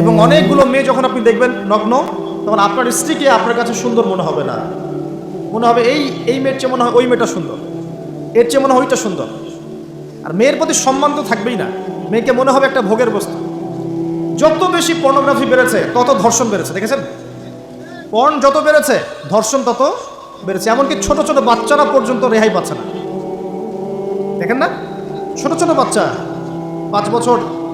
এবং অনেকগুলো মেয়ে যখন আপনি দেখবেন নগ্ন, তখন আপনার স্ত্রীকে আপনার কাছে সুন্দর মনে হবে না। মনে হবে এই এই মেয়ের চেয়ে মনে হয় ওই মেয়েটা সুন্দর। এর চেয়ে মনে হয় ওইটা সুন্দর। আর মেয়ের প্রতি সম্মান তো থাকবেই না। মেয়েকে মনে হবে একটা ভোগের বস্তু। যত বেশি পর্নোগ্রাফি বেড়েছে, তত ধর্ষণ বেড়েছে, দেখেছেন? পর্ন যত বেড়েছে, ধর্ষণ তত বেড়েছে। এমনকি ছোট ছোট বাচ্চারা পর্যন্ত রেহাই পাচ্ছে না। দেখেন না? ছোট ছোট বাচ্চা, পাঁচ বছর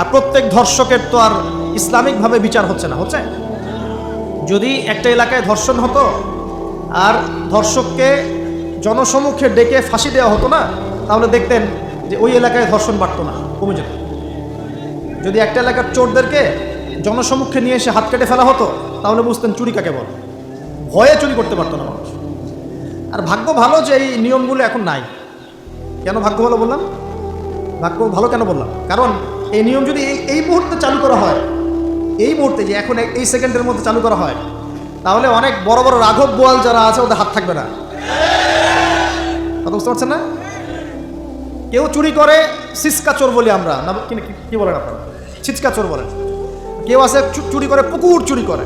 আর প্রত্যেক ধর্ষকের তো আর ইসলামিকভাবে বিচার হচ্ছে না, হচ্ছে? যদি একটা এলাকায় ধর্ষণ হতো, আর ধর্ষককে জনসমুখে ডেকে ফাঁসি দেওয়া হতো না, তাহলে দেখতেন যে ওই এলাকায় ধর্ষণ বাড়তো না, কমে যেত। যদি একটা এলাকার চোরদেরকে জনসমুখে নিয়ে এসে হাত কেটে ফেলা হতো, তাহলে বুঝতেন চুরি কাকে বল? ভয়ে চুরি করতে পারতো না মানুষ। আর ভাগ্য ভালো যে এই নিয়মগুলো এখন নাই। কেন ভাগ্য ভালো বললাম? ভাগ্য ভালো কেন বললাম? কারণ এই নিয়ম যদি এই এই মুহূর্তে চালু করা হয়, এই মুহূর্তে যে এখন এই সেকেন্ডের মধ্যে চালু করা হয়, তাহলে অনেক বড় বড় রাঘব বোয়াল যারা আছে, ওদের হাত থাকবে না। কথা বুঝতে পারছেন না? কেউ চুরি করে, সিসকা চোর বলি আমরা। না, কি বলেন আপনারা? ছিচকা চোর বলেন। কেউ আছে চুরি করে, পুকুর চুরি করে।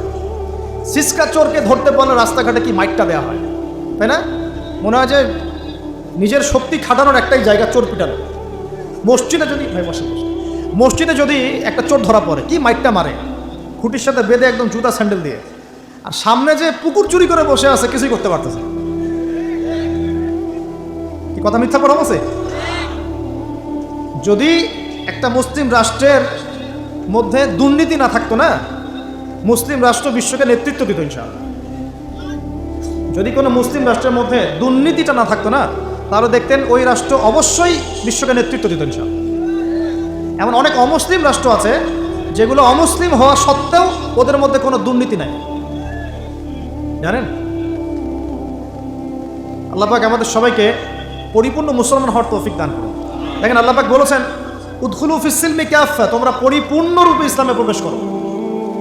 সিসকা চোরকে ধরতে পারলে রাস্তাঘাটে কি মাইকটা দেওয়া হয়? তাই না? মনে হয় যে নিজের শক্তি খাটানোর একটাই জায়গা চোর পিটানো। মসজিদে যদি ভাই বসে বসে মসজিদে যদি একটা চোর ধরা পড়ে, কি মাইকটা মারে? খুঁটির সাথে বেঁধে একদম জুতা স্যান্ডেল দিয়ে। আর সামনে যে পুকুর চুরি করে বসে আছে, কিছুই করতে পারতেছে কি কথা মিথ্যা পড়া বসে যদি একটা মুসলিম রাষ্ট্রের মধ্যে দুর্নীতি না থাকতো না, মুসলিম রাষ্ট্র বিশ্বকে নেতৃত্ব দিত ইনশাআল্লাহ। যদি কোনো মুসলিম রাষ্ট্রের মধ্যে দুর্নীতিটা না থাকতো না, তাহলে দেখতেন ওই রাষ্ট্র অবশ্যই বিশ্বকে নেতৃত্ব দিত ইনশাআল্লাহ। এমন অনেক অমুসলিম রাষ্ট্র আছে যেগুলো অমুসলিম হওয়া সত্ত্বেও ওদের মধ্যে কোনো দুর্নীতি নাই। জানেন? আল্লাপাক আমাদের সবাইকে পরিপূর্ণ মুসলমান হওয়ার তৌফিক দান করুন। দেখেন আল্লাপাক বলেছেন, উদ্খুলু ফিসিলমি ক্যাফা তোমরা পরিপূর্ণরূপে ইসলামে প্রবেশ করো।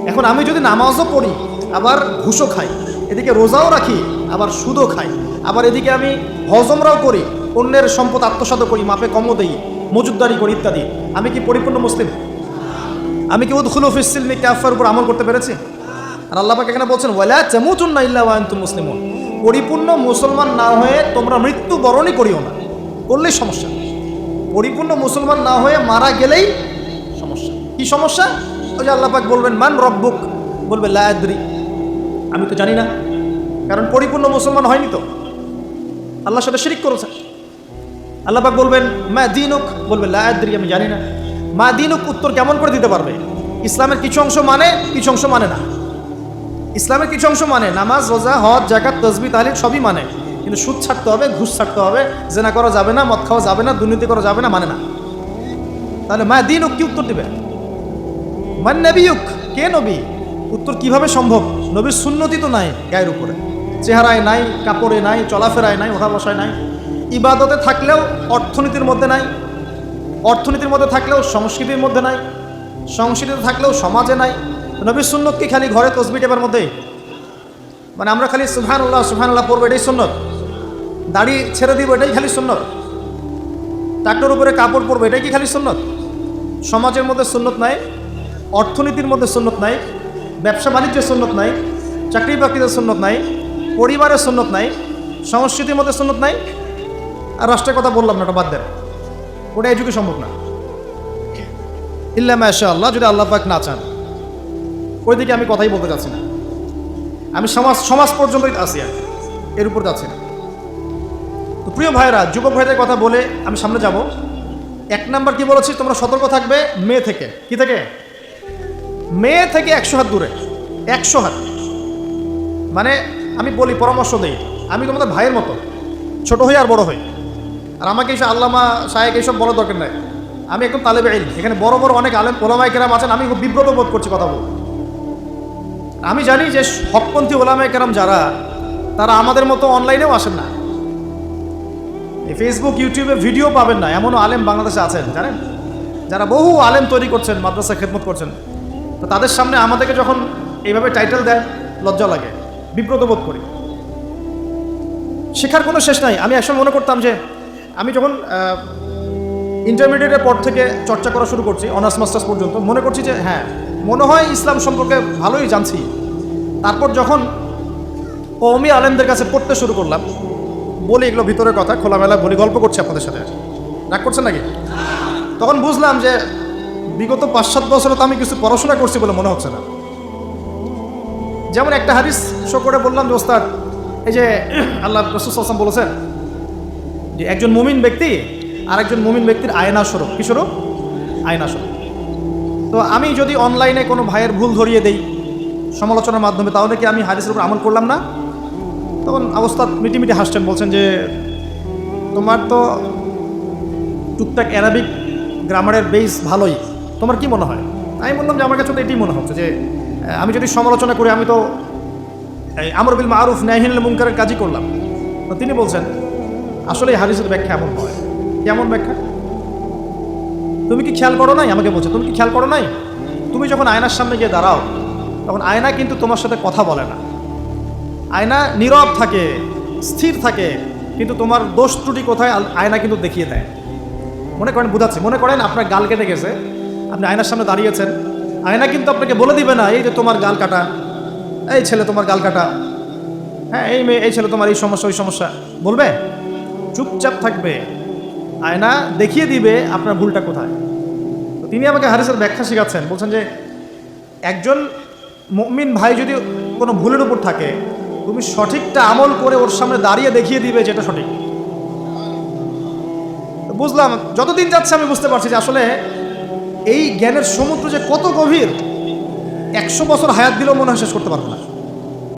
এখন আমি যদি নামাজও পড়ি, আবার ঘুষও খাই, এদিকে রোজাও রাখি, আবার সুদও খাই, আবার এদিকে আমি হজমরাও করি, অন্যের সম্পদ আত্মসাত করি, মাপে কমও দেই মজুদদারি করি ইত্যাদি। আমি কি পরিপূর্ণ মুসলিম? আমি কি উদ্খুলু ফিসিলমি ক্যাফার উপর আমল করতে পেরেছি? আর আল্লাপাক এখানে বলছেন, ওয়ালা চামুচুন না ইল্লা ওয়ান্তুম মুসলিমুন। পরিপূর্ণ মুসলমান না হয়ে তোমরা মৃত্যু বরণই করিও না। করলেই সমস্যা। পরিপূর্ণ মুসলমান না হয়ে মারা গেলেই সমস্যা। কি সমস্যা? ওই যে আল্লাপাক বলবেন, মান রব্বুক? বলবে লায়াদ্রি আমি তো জানি না। কারণ পরিপূর্ণ মুসলমান হয়নি তো। আল্লাহর সাথে শিরিক করেছে। আল্লাপাক বলবেন, মা দিনুক বলবে লায়াদ্রি আমি জানি না। মা দিনুক উত্তর কেমন করে দিতে পারবে? ইসলামের কিছু অংশ মানে কিছু অংশ মানে না। ইসলামের কিছু অংশ মানে নামাজ, রোজা, হজ জাকাত তসবি, তাহলিল সবই মানে। কিন্তু সুদ ছাড়তে হবে, ঘুষ ছাড়তে হবে, জেনা করা যাবে না, মদ খাওয়া যাবে না, দুর্নীতি করা যাবে না মানে না। তাহলে মা দিন কি উত্তর দিবে? মান নবীক কে নবী? উত্তর কীভাবে সম্ভব? নবীর সুন্নতি তো নাই গায়ের উপরে। চেহারায় নাই, কাপড়ে নাই, চলাফেরায় নাই ওঠা বসায় নাই। ইবাদতে থাকলেও অর্থনীতির মধ্যে নাই। অর্থনীতির মধ্যে থাকলেও সংস্কৃতির মধ্যে নাই। সংস্কৃতিতে থাকলেও সমাজে নাই। নবী সুন্নত কি খালি ঘরে তসবি টেপার মধ্যেই মানে আমরা খালি সুহান আল্লাহ সুহান আল্লাহ পড়ব, এটাই সুন্নত। দাড়ি ছেড়ে দিব, এটাই খালি সুন্নত। ট্রাক্টর উপরে কাপড় পরবো, এটাই কি খালি সুন্নত? সমাজের মধ্যে সুন্নত নাই, অর্থনীতির মধ্যে সুন্নত নাই, ব্যবসা বাণিজ্যের সুন্নত নাই চাকরি বাকরিতে সুন্নত নাই পরিবারের সুন্নত নাই, সংস্কৃতির মধ্যে সুন্নত নাই আর রাষ্ট্রের কথা বললাম না, ওটা বাদ দেন। ওটা এযুগে সম্ভব না। ইল্লা মাশা আল্লাহ যদি আল্লাহ পাক না চান, ওইদিকে আমি কথাই বলতে চাচ্ছি না। আমি সমাজ সমাজ পর্যন্তই আছি আর এর উপর যাচ্ছি না। তো প্রিয় ভাইরা যুবক ভাইদের কথা বলে আমি সামনে যাব। এক নাম্বার কি বলেছি, তোমরা সতর্ক থাকবে মেয়ে থেকে। কি থেকে? মেয়ে থেকে একশো হাত দূরে, একশো হাত। মানে আমি বলি, পরামর্শ দেই। আমি তোমাদের ভাইয়ের মতো, ছোট হই আর বড় হই। আর আমাকে এইসব আল্লামা সাহেব এইসব বলার দরকার নাই। আমি একদম তালেবে ইলম। এখানে বড় বড় অনেক আলেম ওলামাই কেরাম আছেন, আমি খুব বিব্রত বোধ করছি কথা বলতে। আমি জানি যে হকপন্থী ওলামায় কেরাম যারা, তারা আমাদের মতো অনলাইনেও আসেন না। ফেসবুক ইউটিউবে ভিডিও পাবেন না, এমনও আলেম বাংলাদেশে আছেন, জানেন? যারা বহু আলেম তৈরি করছেন মাদ্রাসা খেদমত করছেন, তো তাদের সামনে আমাদেরকে যখন এইভাবে টাইটেল দেন, লজ্জা লাগে, বিব্রত বোধ করি। শেখার কোনো শেষ নাই। আমি একসময় মনে করতাম যে আমি যখন ইন্টারমিডিয়েটের পর থেকে চর্চা করা শুরু করছি অনার্স মাস্টার্স পর্যন্ত, মনে করছি যে হ্যাঁ মনে হয় ইসলাম সম্পর্কে ভালোই জানছি। তারপর যখন কৌমি আলেমদের কাছে পড়তে শুরু করলাম, বলি এগুলো ভিতরের কথা, খোলামেলা বলি, গল্প করছি আপনাদের সাথে। রাগ করছেন নাকি? তখন বুঝলাম যে, বিগত পাঁচ সাত বছরে তো আমি কিছু পড়াশোনা করছি বলে মনে হচ্ছে না। যেমন একটা হাদিস শো করে বললাম যে, ওস্তাদ, এই যে, আল্লাহ রসুল আসলাম বলেছেন একজন মুমিন ব্যক্তি আর একজন মুমিন ব্যক্তির আয়না স্বরূপ। কি স্বরূপ? আয়না স্বরূপ। তো আমি যদি অনলাইনে কোনো ভাইয়ের ভুল ধরিয়ে দেই সমালোচনার মাধ্যমে, তাহলে কি আমি হাদিসের উপর আমল করলাম না? তখন অবস্থা মিটিমিটি হাসছেন, বলছেন যে তোমার তো টুকটাক অ্যারাবিক গ্রামারের বেস ভালোই। তোমার কি মনে হয়? আমি বললাম যে আমার কাছে তো এটাই মনে হচ্ছে যে আমি যদি সমালোচনা করি, আমি তো, এই আমর বিল মারুফ ন্যায়হীন মুনকারের কাজই করলাম। তো তিনি বলছেন আসলে হাদিসের ব্যাখ্যা এমন হয় কেমন ব্যাখ্যা? তুমি কি খেয়াল করো নাই? আমাকে বলছে তুমি কি খেয়াল করো নাই? তুমি যখন আয়নার সামনে গিয়ে দাঁড়াও, তখন আয়না কিন্তু তোমার সাথে কথা বলে না। আয়না নীরব থাকে, স্থির থাকে, কিন্তু তোমার দোষ ত্রুটি কোথায়? আয়না কিন্তু দেখিয়ে দেয়। মনে করেন, বুঝাচ্ছি। মনে করেন, আপনার গাল কেটে গেছে। আপনি আয়নার সামনে দাঁড়িয়েছেন। আয়না কিন্তু আপনাকে বলে দিবে না, এই যে তোমার গাল কাটা, এই ছেলে তোমার গাল কাটা। হ্যাঁ এই মেয়ে, এই ছেলে তোমার এই সমস্যা, ওই সমস্যা। বলবে? চুপচাপ থাকবে। আয়না দেখিয়ে দিবে আপনার ভুলটা কোথায়। তো তিনি আমাকে হারিসের ব্যাখ্যা শেখাচ্ছেন, বলছেন যে একজন মমিন ভাই যদি কোনো ভুলের উপর থাকে, তুমি সঠিকটা আমল করে ওর সামনে দাঁড়িয়ে দেখিয়ে দিবে যেটা সঠিক। বুঝলাম, যতদিন যাচ্ছে আমি বুঝতে পারছি যে আসলে এই জ্ঞানের সমুদ্র যে কত গভীর, একশো বছর হায়াত দিলেও মনে হয় শেষ করতে পারব না।